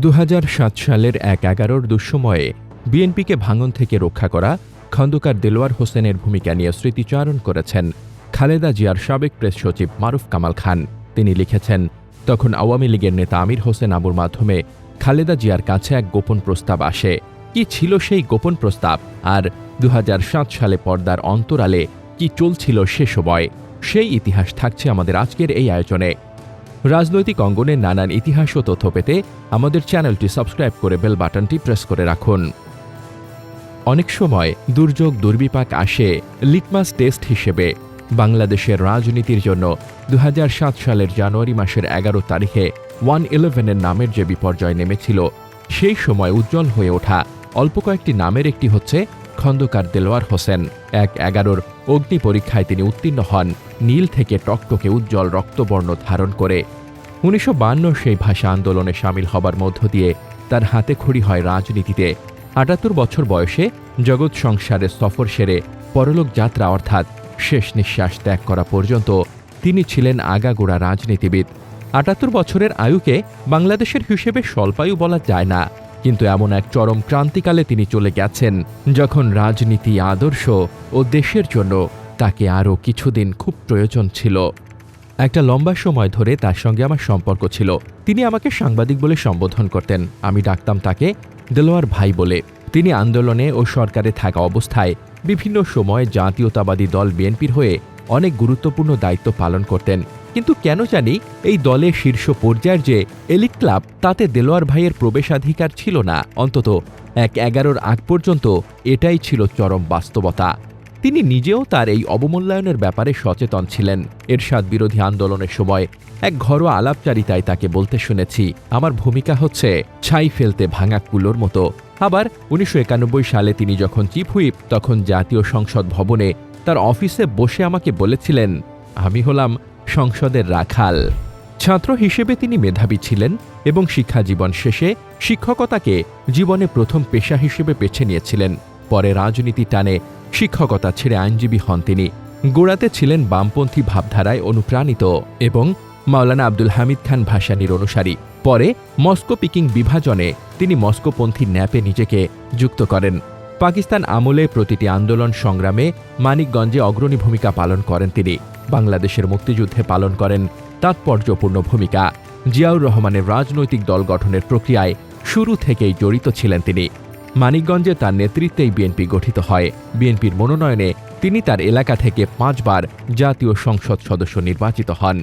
দু হাজার সাত সালের এক এগারোর দুঃসময়ে বিএনপিকে ভাঙন থেকে রক্ষা করা খন্দকার দেলোয়ার হোসেনের ভূমিকা নিয়ে স্মৃতিচারণ করেছেন খালেদা জিয়ার সাবেক প্রেস সচিব মারুফ কামাল খান। তিনি লিখেছেন, তখন আওয়ামী লীগের নেতা আমির হোসেন আবুর মাধ্যমে খালেদা জিয়ার কাছে এক গোপন প্রস্তাব আসে। কি ছিল সেই গোপন প্রস্তাব? আর দু হাজার সাত সালে পর্দার অন্তরালে কি চলছিল সে সময়? সেই ইতিহাস থাকছে আমাদের আজকের এই আয়োজনে। রাজনৈতিক অঙ্গনের নানান ইতিহাস ও তথ্য পেতে আমাদের চ্যানেলটি সাবস্ক্রাইব করে বেল বাটনটি প্রেস করে রাখুন। অনেক সময় দুর্যোগ দুর্বিপাক আসে লিটমাস টেস্ট হিসেবে। বাংলাদেশের রাজনীতির জন্য দু হাজার সাত সালের জানুয়ারি মাসের এগারো তারিখে ওয়ান ইলেভেনের নামের যে বিপর্যয় নেমেছিল, সেই সময় উজ্জ্বল হয়ে ওঠা অল্প কয়েকটি নামের একটি হচ্ছে খন্দকার দেলোয়ার হোসেন। এক এগারোর অগ্নি পরীক্ষায় তিনি উত্তীর্ণ হন, নীল থেকে টকটকে উজ্জ্বল রক্তবর্ণ ধারণ করে। উনিশশো সেই ভাষা আন্দোলনে সামিল হবার মধ্য দিয়ে তার হাতে খড়ি হয় রাজনীতিতে। আটাত্তর বছর বয়সে জগৎ সংসারের সফর সেরে পরলোক যাত্রা অর্থাৎ শেষ নিঃশ্বাস ত্যাগ করা পর্যন্ত তিনি ছিলেন আগাগোড়া রাজনীতিবিদ। আটাত্তর বছরের আয়ুকে বাংলাদেশের হিসেবে স্বল্পায়ু বলা যায় না, কিন্তু এমন এক চরম ক্রান্তিকালে তিনি চলে গেছেন যখন রাজনীতি, আদর্শ ও দেশের জন্য তাকে আরও কিছুদিন খুব প্রয়োজন ছিল। একটা লম্বা সময় ধরে তার সঙ্গে আমার সম্পর্ক ছিল। তিনি আমাকে সাংবাদিক বলে সম্বোধন করতেন। আমি ডাকতাম তাকে দেলোয়ার ভাই বলে। তিনি আন্দোলনে ও সরকারে থাকা অবস্থায় বিভিন্ন সময়ে জাতীয়তাবাদী দল বিএনপির হয়ে অনেক গুরুত্বপূর্ণ দায়িত্ব পালন করতেন। কিন্তু কেন জানি এই দলের শীর্ষ পর্যায়ের যে এলিট ক্লাব, তাতে দেলোয়ার ভাইয়ের প্রবেশাধিকার ছিল না। অন্তত এক এগারোর আগ পর্যন্ত এটাই ছিল চরম বাস্তবতা। তিনি নিজেও তার এই অবমূল্যায়নের ব্যাপারে সচেতন ছিলেন। এরশাদ বিরোধী আন্দোলনের সময় এক ঘরোয়া আলাপচারিতায় তাকে বলতে শুনেছি, আমার ভূমিকা হচ্ছে ছাই ফেলতে ভাঙা কুলোর মতো। আবার উনিশশো একানব্বই সালে তিনি যখন চিফ হুইপ, তখন জাতীয় সংসদ ভবনে তার অফিসে বসে আমাকে বলেছিলেন, আমি হলাম সংসদের রাখাল। ছাত্র হিসেবে তিনি মেধাবী ছিলেন এবং শিক্ষা জীবন শেষে শিক্ষকতাকে জীবনে প্রথম পেশা হিসেবে বেছে নিয়েছিলেন। পরে রাজনীতি টানে, শিক্ষকতা ছেড়ে আইনজীবী হন তিনি। গোড়াতে ছিলেন বামপন্থী ভাবধারায় অনুপ্রাণিত এবং মাওলানা আব্দুল হামিদ খান ভাসানির অনুসারী। পরে মস্কো পিকিং বিভাজনে তিনি মস্কোপন্থী ন্যাপে নিজেকে যুক্ত করেন। পাকিস্তান আমলে প্রতিটি আন্দোলন সংগ্রামে মানিকগঞ্জে অগ্রণী ভূমিকা পালন করেন তিনি। বাংলাদেশের মুক্তিযুদ্ধে পালন করেন, তাৎপর্যপূর্ণ ভূমিকা। জিয়াউর রহমানের রাজনৈতিক দল গঠনের প্রক্রিয়ায় শুরু থেকেই জড়িত ছিলেন তিনি। মানিকগঞ্জে তার নেতৃত্বেই বিএনপি গঠিত হয়। বিএনপির মনোনয়নে তিনি তার এলাকা থেকে পাঁচবার জাতীয় সংসদ সদস্য নির্বাচিত হন।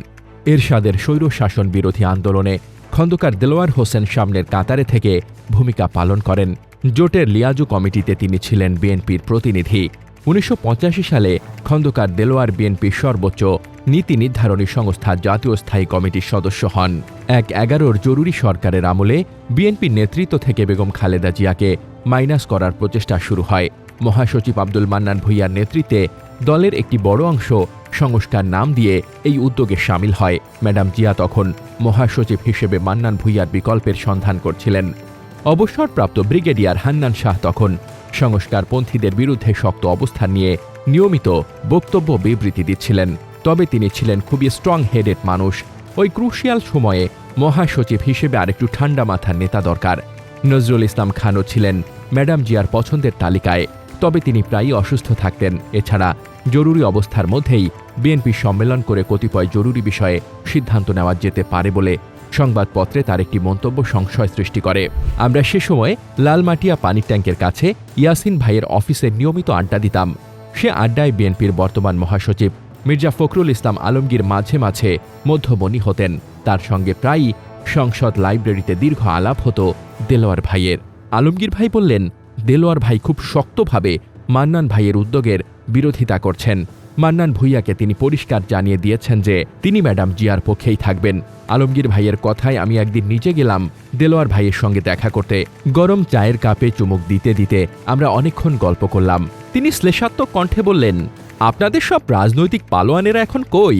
এরশাদের স্বৈর শাসন বিরোধী আন্দোলনে খন্দকার দেলোয়ার হোসেন সামনের কাতারে থেকে ভূমিকা পালন করেন। জোটের লিয়াজু কমিটিতে তিনি ছিলেন বিএনপির প্রতিনিধি। উনিশশো পঁচাশি সালে খন্দকার দেলোয়ার বিএনপির সর্বোচ্চ নীতি নির্ধারণী সংস্থা জাতীয় স্থায়ী কমিটির সদস্য হন। এক এগারোর জরুরি সরকারের আমলে বিএনপির নেতৃত্ব থেকে বেগম খালেদা জিয়াকে মাইনাস করার প্রচেষ্টা শুরু হয়। মহাসচিব আব্দুল মান্নান ভুইয়ার নেতৃত্বে দলের একটি বড় অংশ সংস্কার নাম দিয়ে এই উদ্যোগে সামিল হয়। ম্যাডাম জিয়া তখন মহাসচিব হিসেবে মান্নান ভুইয়ার বিকল্পের সন্ধান করছিলেন। অবসরপ্রাপ্ত ব্রিগেডিয়ার হান্নান শাহ তখন সংস্কারপন্থীদের বিরুদ্ধে শক্ত অবস্থান নিয়ে নিয়মিত বক্তব্য বিবৃতি দিচ্ছিলেন। তবে তিনি ছিলেন খুবই স্ট্রং হেডেড মানুষ। ওই ক্রুশিয়াল সময়ে মহাসচিব হিসেবে আরেকটু ঠান্ডা মাথার নেতা দরকার। নজরুল ইসলাম খানও ছিলেন ম্যাডাম জিয়ার পছন্দের তালিকায়, তবে তিনি প্রায়ই অসুস্থ থাকতেন। এছাড়া, জরুরি অবস্থার মধ্যেই বিএনপি সম্মেলন করে কতিপয় জরুরি বিষয়ে সিদ্ধান্ত নেওয়া যেতে পারে বলে সংবাদপত্রে তার একটি মন্তব্য সংশয় সৃষ্টি করে। আমরা সে সময় লালমাটিয়া পানির ট্যাঙ্কের কাছে ইয়াসিন ভাইয়ের অফিসে নিয়মিত আড্ডা দিতাম। সে আড্ডায় বিএনপির বর্তমান মহাসচিব মির্জা ফখরুল ইসলাম আলমগীর মাঝে মাঝে মধ্যমণি হতেন। তার সঙ্গে প্রায়ই সংসদ লাইব্রেরিতে দীর্ঘ আলাপ হতো দেলোয়ার ভাইয়ের। আলমগীর ভাই বললেন, দেলোয়ার ভাই খুব শক্তভাবে মান্নান ভাইয়ের উদ্যোগের বিরোধিতা করছেন। মান্নান ভুইয়াকে তিনি পরিষ্কার জানিয়ে দিয়েছেন যে, তিনি ম্যাডাম জিয়ার পক্ষেই থাকবেন। আলমগীর ভাইয়ের কথায় আমি একদিন নিজে গেলাম দেলোয়ার ভাইয়ের সঙ্গে দেখা করতে। গরম চায়ের কাপে চুমুক দিতে দিতে আমরা অনেকক্ষণ গল্প করলাম। তিনি শ্লেষাত্মক কণ্ঠে বললেন, আপনাদের সব রাজনৈতিক পালোয়ানেরা এখন কই?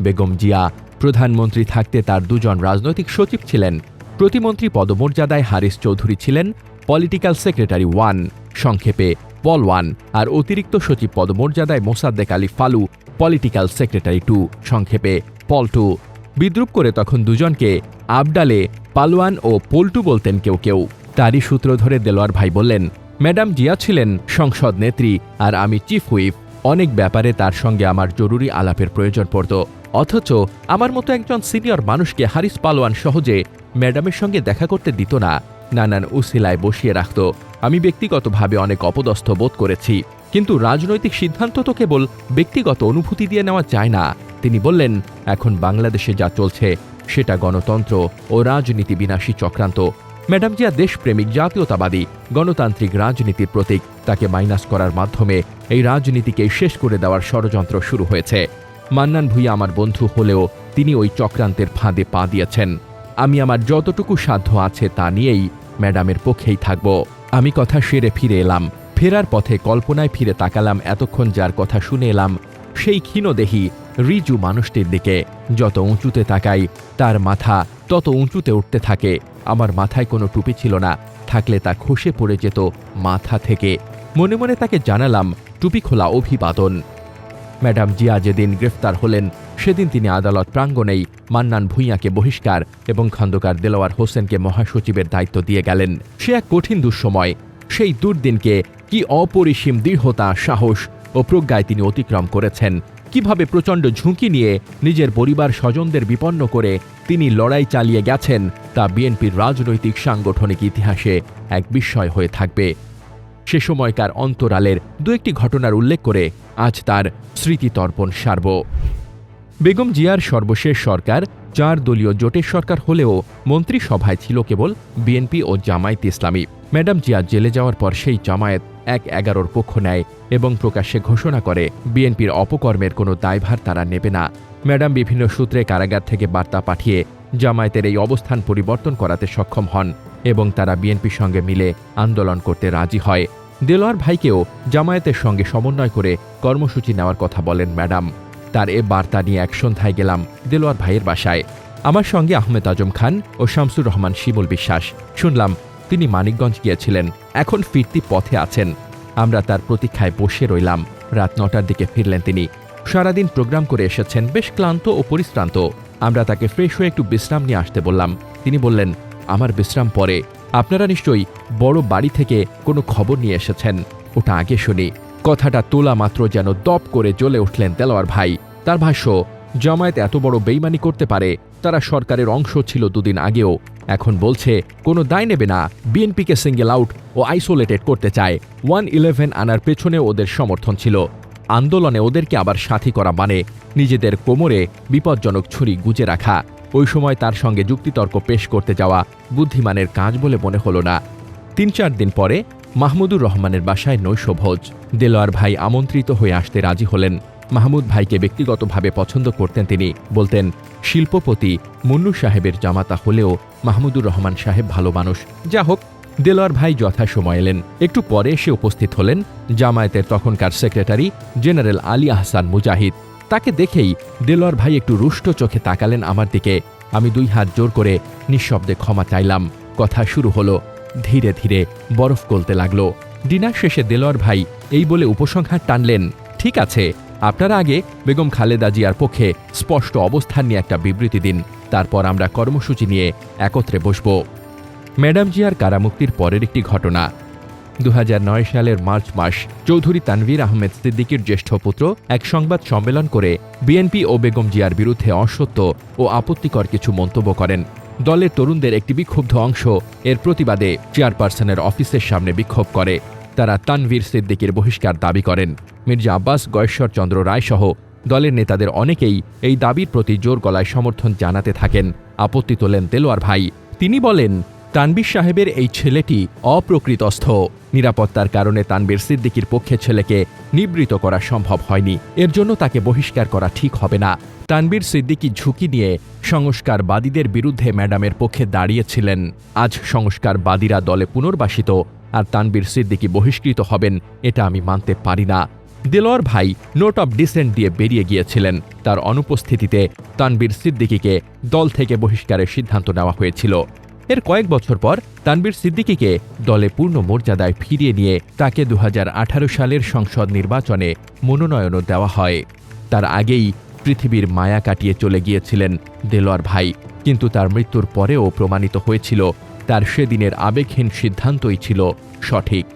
বেগম জিয়া, প্রধানমন্ত্রী থাকতে তার দুজন রাজনৈতিক সচিব ছিলেন। প্রতিমন্ত্রী পদমর্যাদায় হারিস চৌধুরী ছিলেন পলিটিক্যাল সেক্রেটারি ওয়ান, সংক্ষেপে পল ওয়ান আর অতিরিক্ত সচিব পদমর্যাদায় Mosaddek Ali Falu, political secretary two, সংক্ষেপে পল টু। বিদ্রুপ করে তখন দুজনকে আবডালে পালোয়ান ও পল্টু বলতেন কেউ কেউ। তারই সূত্র ধরে দেলোয়ার ভাই বললেন, ম্যাডাম জিয়া ছিলেন সংসদ নেত্রী আর আমি চিফ হুইপ। অনেক ব্যাপারে তার সঙ্গে আমার জরুরি আলাপের প্রয়োজন পড়ত। অথচ আমার মতো একজন সিনিয়র মানুষকে হারিস পালোয়ান সহজে ম্যাডামের সঙ্গে দেখা করতে দিত না। নানান উসিলায় বসিয়ে রাখত। আমি ব্যক্তিগতভাবে অনেক অপদস্থ বোধ করেছি। কিন্তু রাজনৈতিক সিদ্ধান্ত তো কেবল ব্যক্তিগত অনুভূতি দিয়ে নেওয়া যায় না। তিনি বললেন, এখন বাংলাদেশে যা চলছে, সেটা গণতন্ত্র ও রাজনীতি বিনাশী চক্রান্ত। ম্যাডাম জিয়া দেশপ্রেমিক, জাতীয়তাবাদী, গণতান্ত্রিক রাজনীতির প্রতীক। তাকে মাইনাস করার মাধ্যমে এই রাজনীতিকে শেষ করে দেওয়ার ষড়যন্ত্র শুরু হয়েছে। মান্নান ভুইয়া আমার বন্ধু হলেও তিনি ওই চক্রান্তের ফাঁদে পা দিয়েছেন। আমি আমার যতটুকু সাধ্য আছে তা নিয়েই ম্যাডামের পক্ষেই থাকব। আমি কথা সেরে ফিরে এলাম। ফেরার পথে কল্পনায় ফিরে তাকালাম এতক্ষণ যার কথা শুনে এলাম, সেই ক্ষীণদেহী রিজু মানুষটির দিকে। যত উঁচুতে তাকাই, তার মাথা তত উঁচুতে উঠতে থাকে। আমার মাথায় কোনো টুপি ছিল না। থাকলে তা খসে পড়ে যেত মাথা থেকে। মনে মনে তাকে জানালাম, টুপি খোলা অভিবাদন। ম্যাডাম জিয়া যেদিন গ্রেফতার হলেন, সেদিন তিনি আদালত প্রাঙ্গণেই মান্নান ভূঁইয়াকে বহিষ্কার এবং খন্দকার দেলোয়ার হোসেনকে মহাসচিবের দায়িত্ব দিয়ে গেলেন। সে এক কঠিন দুঃসময়, সেই দুর্দিনকে কি অপরিসীম দৃঢ়তা, সাহস ও প্রজ্ঞায় তিনি অতিক্রম করেছেন। কীভাবে প্রচণ্ড ঝুঁকি নিয়ে নিজের পরিবার স্বজনদের বিপন্ন করে তিনি লড়াই চালিয়ে গেছেন, তা বিএনপির রাজনৈতিক সাংগঠনিক ইতিহাসে এক বিস্ময় হয়ে থাকবে। সে সময়কার অন্তরালের দু একটি ঘটনার উল্লেখ করে আজ তার স্মৃতিতর্পণ সারব। বেগম জিয়ার সর্বশেষ সরকার, চার দলীয় জোটের সরকার হলেও মন্ত্রিসভায় ছিল কেবল বিএনপি ও জামায়াত ইসলামী। ম্যাডাম জিয়া জেলে যাওয়ার পর সেই জামায়াত এক এগারোর পক্ষ নেয় এবং প্রকাশ্যে ঘোষণা করে, বিএনপির অপকর্মের কোনো দায়ভার তারা নেবে না। ম্যাডাম বিভিন্ন সূত্রে কারাগার থেকে বার্তা পাঠিয়ে জামায়াতের এই অবস্থান পরিবর্তন করাতে সক্ষম হন এবং তারা বিএনপির সঙ্গে মিলে আন্দোলন করতে রাজি হয়। দেলোয়ার ভাইকেও জামায়াতের সঙ্গে সমন্বয় করে কর্মসূচি নেওয়ার কথা বলেন ম্যাডাম। তার এ বার্তা নিয়ে এক সন্ধ্যায় গেলাম দেলোয়ার ভাইয়ের বাসায়। আমার সঙ্গে আহমেদ আজম খান ও শামসুর রহমান শিমুল বিশ্বাস। শুনলাম, তিনি মানিকগঞ্জ গিয়েছিলেন, এখন ফিরতি পথে আছেন। আমরা তার প্রতীক্ষায় বসে রইলাম। রাত নটার দিকে ফিরলেন তিনি। সারাদিন প্রোগ্রাম করে এসেছেন, বেশ ক্লান্ত ও পরিশ্রান্ত। আমরা তাকে ফ্রেশ হয়ে একটু বিশ্রাম নিয়ে আসতে বললাম। তিনি বললেন, আমার বিশ্রাম পরে। আপনারা নিশ্চয়ই বড় বাড়ি থেকে কোনো খবর নিয়ে এসেছেন। ওটা আগে শুনি। কথাটা তোলা মাত্র যেন দপ করে জ্বলে উঠলেন দেলোয়ার ভাই। তার ভাষ্য, জামায়াত এত বড় বেইমানি করতে পারে, তারা সরকারের অংশ ছিল দুদিন আগেও। এখন বলছে, কোনো দায় নেবে না। বিএনপিকে সিঙ্গেল আউট ও আইসোলেটেড করতে চায়। ওয়ান ইলেভেন আনার পেছনে ওদের সমর্থন ছিল। আন্দোলনে ওদেরকে আবার সাথী করা মানে নিজেদের কোমরে বিপজ্জনক ছুরি গুজে রাখা। ওই সময় তার সঙ্গে যুক্তিতর্ক পেশ করতে যাওয়া বুদ্ধিমানের কাজ বলে মনে হলো না। তিন চার দিন পরে মাহমুদুর রহমানের বাসায় নৈশভোজ। দেলোয়ার ভাই আমন্ত্রিত হয়ে আসতে রাজি হলেন। মাহমুদ ভাইকে ব্যক্তিগতভাবে পছন্দ করতেন তিনি। বলতেন, শিল্পপতি মুন্নু সাহেবের জামাতা হলেও মাহমুদুর রহমান সাহেব ভালো মানুষ। যা হোক দেলোয়ার ভাই যথাসময় এলেন। একটু পরে এসে উপস্থিত হলেন জামায়াতের তখনকার সেক্রেটারি জেনারেল আলী আহসান মুজাহিদ। তাকে দেখেই দেলোয়ার ভাই একটু রুষ্ট চোখে তাকালেন আমার দিকে। আমি দুই হাত জোর করে নিঃশব্দে ক্ষমা চাইলাম। কথা শুরু হলো। ধীরে ধীরে বরফ গলতে লাগল। ডিনার শেষে দেলোয়ার ভাই এই বলে উপসংহার টানলেন, ঠিক আছে, আপনারা আগে বেগম খালেদা জিয়ার পক্ষে স্পষ্ট অবস্থান নিয়ে একটা বিবৃতি দিন। তারপর আমরা কর্মসূচি নিয়ে একত্রে বসব। ম্যাডাম জিয়ার কারামুক্তির পরের একটি ঘটনা। দু হাজার নয় সালের মার্চ মাস, চৌধুরী তানভীর আহমেদ সিদ্দিকির জ্যেষ্ঠ পুত্র এক সংবাদ সম্মেলন করে বিএনপি ও বেগম জিয়ার বিরুদ্ধে অসত্য ও আপত্তিকর কিছু মন্তব্য করেন। দলের তরুণদের একটি বিক্ষুব্ধ অংশ এর প্রতিবাদে চেয়ারপারসনের অফিসের সামনে বিক্ষোভ করে। তারা তানভীর সিদ্দিকির বহিষ্কার দাবি করেন। মির্জা আব্বাস, গয়েশ্বর চন্দ্র রায় সহ দলের নেতাদের অনেকেই এই দাবির প্রতি জোর গলায় সমর্থন জানাতে থাকেন। আপত্তি তোলেন তেলোয়ার ভাই। তিনি বলেন তানবীর সাহেবের এই ছেলেটি অপ্রকৃতস্থ। নিরাপত্তার কারণে তানবীর সিদ্দিকির পক্ষে ছেলেকে নিবৃত করা সম্ভব হয়নি। এর জন্য তাকে বহিষ্কার করা ঠিক হবে না। তানবীর সিদ্দিকি ঝুঁকি নিয়ে সংস্কারবাদীদের বিরুদ্ধে ম্যাডামের পক্ষে দাঁড়িয়েছিলেন। আজ সংস্কারবাদীরা দলে পুনর্বাসিত আর তানবীর সিদ্দিকি বহিষ্কৃত হবেন, এটা আমি মানতে পারি না। দেলোয়ার ভাই নোট অব ডিসেন্ট দিয়ে বেরিয়ে গিয়েছিলেন। তার অনুপস্থিতিতে তানবীর সিদ্দিকিকে দল থেকে বহিষ্কারের সিদ্ধান্ত নেওয়া হয়েছিল। এর কয়েক বছর পর তানবীর সিদ্দিকিকে দলে পূর্ণ মর্যাদায় ফিরিয়ে নিয়ে তাকে দু হাজার আঠারো সালের সংসদ নির্বাচনে মনোনয়নও দেওয়া হয়। তার আগেই পৃথিবীর মায়া কাটিয়ে চলে গিয়েছিলেন দেলোয়ার ভাই। কিন্তু তার মৃত্যুর পরেও প্রমাণিত হয়েছিল, তার সেদিনের আবেগহীন সিদ্ধান্তই ছিল সঠিক।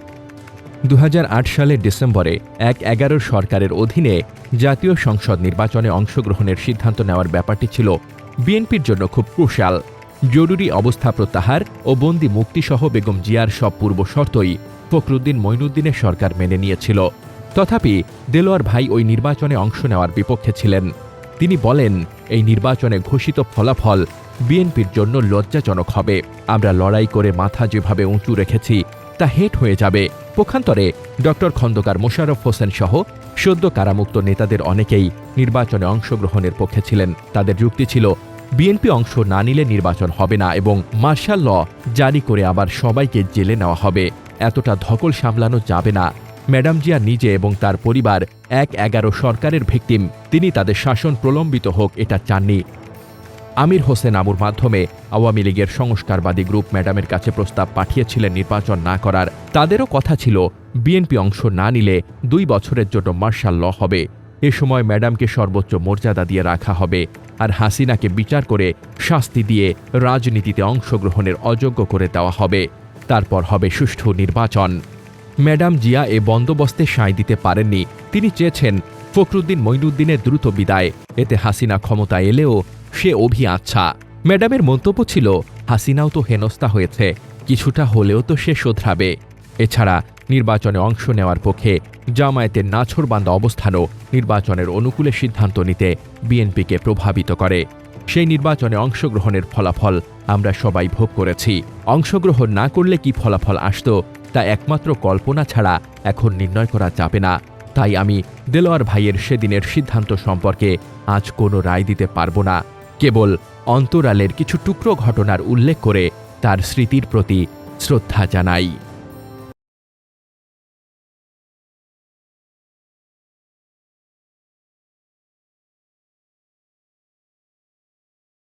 দু হাজার আট সালের ডিসেম্বরে এক এগারো সরকারের অধীনে জাতীয় সংসদ নির্বাচনে অংশগ্রহণের সিদ্ধান্ত নেওয়ার ব্যাপারটি ছিল বিএনপির জন্য খুব ক্রুশাল জরুরি অবস্থা প্রত্যাহার ও বন্দি মুক্তিসহ বেগম জিয়ার সব পূর্ব শর্তই ফখরুদ্দিন মঈনুদ্দিনের সরকার মেনে নিয়েছিল। তথাপি দেলোয়ার ভাই ওই নির্বাচনে অংশ নেওয়ার বিপক্ষে ছিলেন। তিনি বলেন, এই নির্বাচনে ঘোষিত ফলাফল বিএনপির জন্য লজ্জাজনক হবে। আমরা লড়াই করে মাথা যেভাবে উঁচু রেখেছি, তা হেট হয়ে যাবে। পক্ষান্তরে ডক্টর খন্দকার মোশাররফ হোসেন সহ সদ্য কারামুক্ত নেতাদের অনেকেই নির্বাচনে অংশগ্রহণের পক্ষে ছিলেন। তাদের যুক্তি ছিল বিএনপি অংশ না নিলে নির্বাচন হবে না এবং মার্শাল ল জারি করে আবার সবাইকে জেলে নেওয়া হবে। এতটা ধকল সামলানো যাবে না। ম্যাডাম জিয়া নিজে এবং তার পরিবার এক এগারো সরকারের ভিকটিম। তিনি তাদের শাসন প্রলম্বিত হোক এটা চাননি। আমির হোসেন আবুর মাধ্যমে আওয়ামী লীগের সংস্কারবাদী গ্রুপ ম্যাডামের কাছে প্রস্তাব পাঠিয়েছিলেন নির্বাচন না করার। তাদেরও কথা ছিল, বিএনপি অংশ না নিলে দুই বছরের জন্য মার্শাল ল হবে। এ সময় ম্যাডামকে সর্বোচ্চ মর্যাদা দিয়ে রাখা হবে আর হাসিনাকে বিচার করে শাস্তি দিয়ে রাজনীতিতে অংশগ্রহণের অযোগ্য করে দেওয়া হবে। তারপর হবে সুষ্ঠু নির্বাচন। ম্যাডাম জিয়া এ বন্দোবস্তে সায় দিতে পারেননি। তিনি চেয়েছেন ফখরুদ্দিন মঈনুদ্দিনের দ্রুত বিদায়। এতে হাসিনা ক্ষমতা এলেও সে অভি আচ্ছা ম্যাডামের মন্তব্য ছিল, হাসিনাও তো হেনস্থা হয়েছে। কিছুটা হলেও তো সে শোধরাবে। এছাড়া নির্বাচনে অংশ নেওয়ার পক্ষে জামায়াতের নাছরবান্দা অবস্থানও নির্বাচনের অনুকূলে সিদ্ধান্ত নিতে বিএনপিকে প্রভাবিত করে। সেই নির্বাচনে অংশগ্রহণের ফলাফল আমরা সবাই ভোগ করেছি। অংশগ্রহণ না করলে কি ফলাফল আসত, তা একমাত্র কল্পনা ছাড়া এখন নির্ণয় করা যাবে না। তাই আমি দেলোয়ার ভাইয়ের সেদিনের সিদ্ধান্ত সম্পর্কে আজ কোনো রায় দিতে পারব না। কেবল অন্তরালের কিছু টুকরো ঘটনার উল্লেখ করে তার স্মৃতির প্রতি শ্রদ্ধা জানাই।